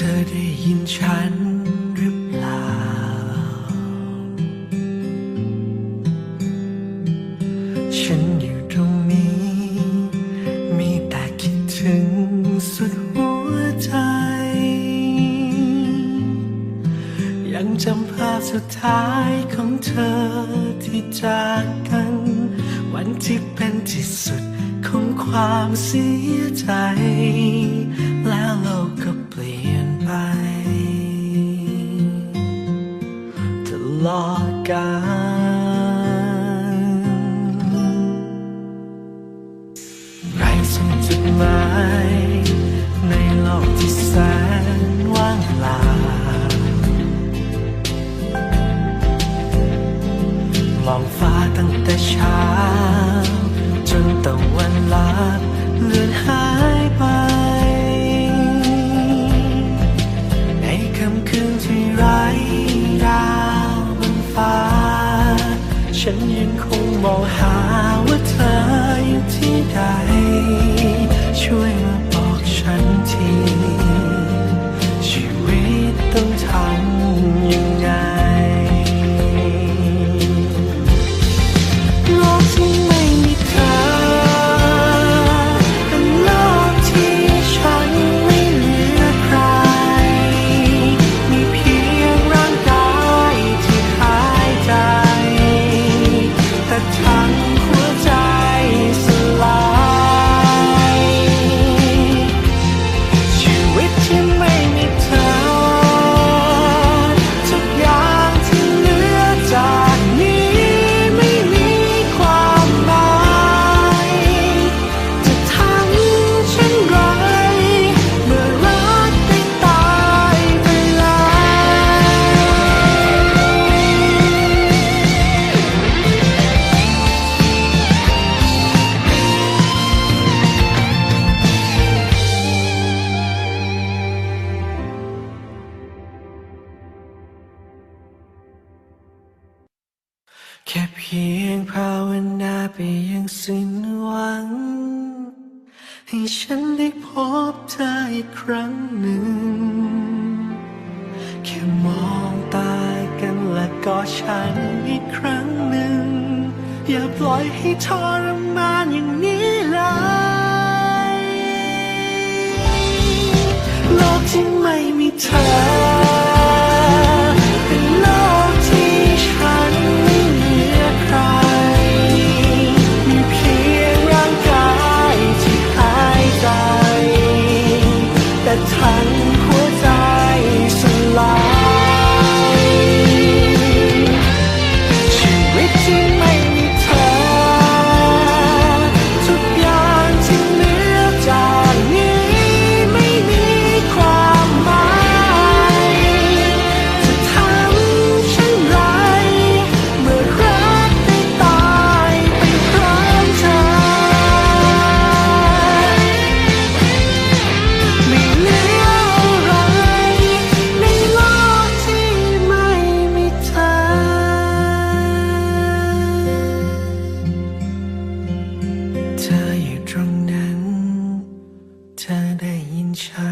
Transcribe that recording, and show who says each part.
Speaker 1: ธอได้ยินฉันหรือเปล่า ฉันอยู่ตรงนี้ มีแต่คิดถึงสุดหัวใจ ยังจำภาพสุดท้ายของเธอที่จากกัน วันที่เป็นที่สุดของความเสียใจ แล้วโลก ลอดกาลไรส่งจุดหมายในโลกที่แสนว่างลา มองฟ้าตั้งแต่เช้า จนตะวันลับเลือนหายไป ฉันยังคงมองหาว่าเธออยู่ที่ใด ช่วยมา แค่เพียงภาวนาไปยังสิ้นหวัง ให้ฉันได้พบเธออีกครั้งหนึ่ง แค่มองตากันและกอดฉันอีกครั้งหนึ่ง อย่าปล่อยให้ทรมานอย่างนี้เลยโลกที่ไม่มีเธอ sunshine.